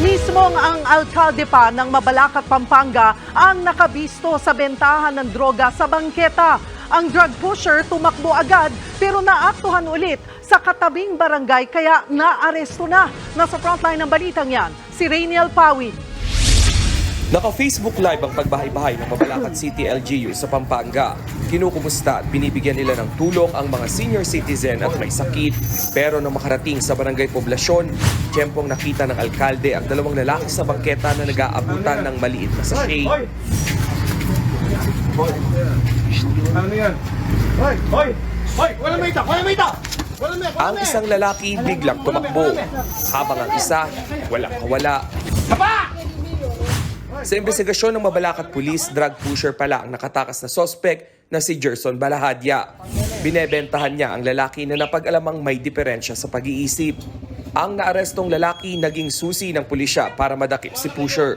Mismong ang alkalde pa ng Mabalacat, Pampanga ang nakabisto sa bentahan ng droga sa bangketa. Ang drug pusher tumakbo agad pero naaktuhan ulit sa katabing barangay kaya naaresto na. Nasa frontline ng balitang yan, si Rainiel Pawid. Naka-Facebook Live ang pagbahay-bahay ng Mabalacat City LGU sa Pampanga. Kinukumusta at binibigyan nila ng tulong ang mga senior citizen at may sakit. Pero nang makarating sa barangay poblasyon, tiyempong nakita ng alkalde ang dalawang lalaki sa bangketa na nag-aabutan ng maliit na sachet. Ano yan? Hoy! Hoy! Hoy! Wala may ita! Wala may ita! Ang isang lalaki biglang tumakbo, habang ang isa walang kawala. Sa investigasyon ng Mabalacat Police, drug pusher pala ang nakatakas na sospek na si Gerson Balahadya. Binebentahan niya ang lalaki na napag-alamang may diferensya sa pag-iisip. Ang naarestong lalaki naging susi ng pulisya para madakip si pusher.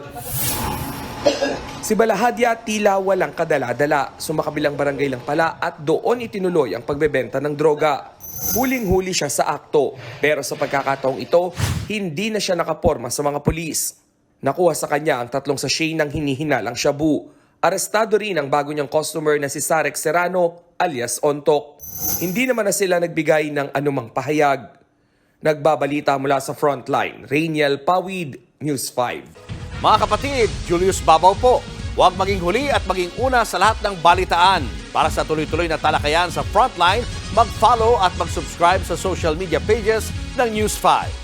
Si Balahadya tila walang kadala-dala, sumakabilang barangay lang pala at doon itinuloy ang pagbebenta ng droga. Huling-huli siya sa akto, pero sa pagkakataong ito, hindi na siya nakaporma sa mga pulis. Nakuha sa kanya ang tatlong sachet ng hinihinalang shabu. Arestado rin ang bago niyang customer na si Sarek Serrano alias Ontok. Hindi naman na sila nagbigay ng anumang pahayag. Nagbabalita mula sa frontline, Rainiel Pawid, News 5. Mga kapatid, Julius Babaw po. Huwag maging huli at maging una sa lahat ng balitaan. Para sa tuloy-tuloy na talakayan sa Frontline, mag-follow at mag-subscribe sa social media pages ng News 5.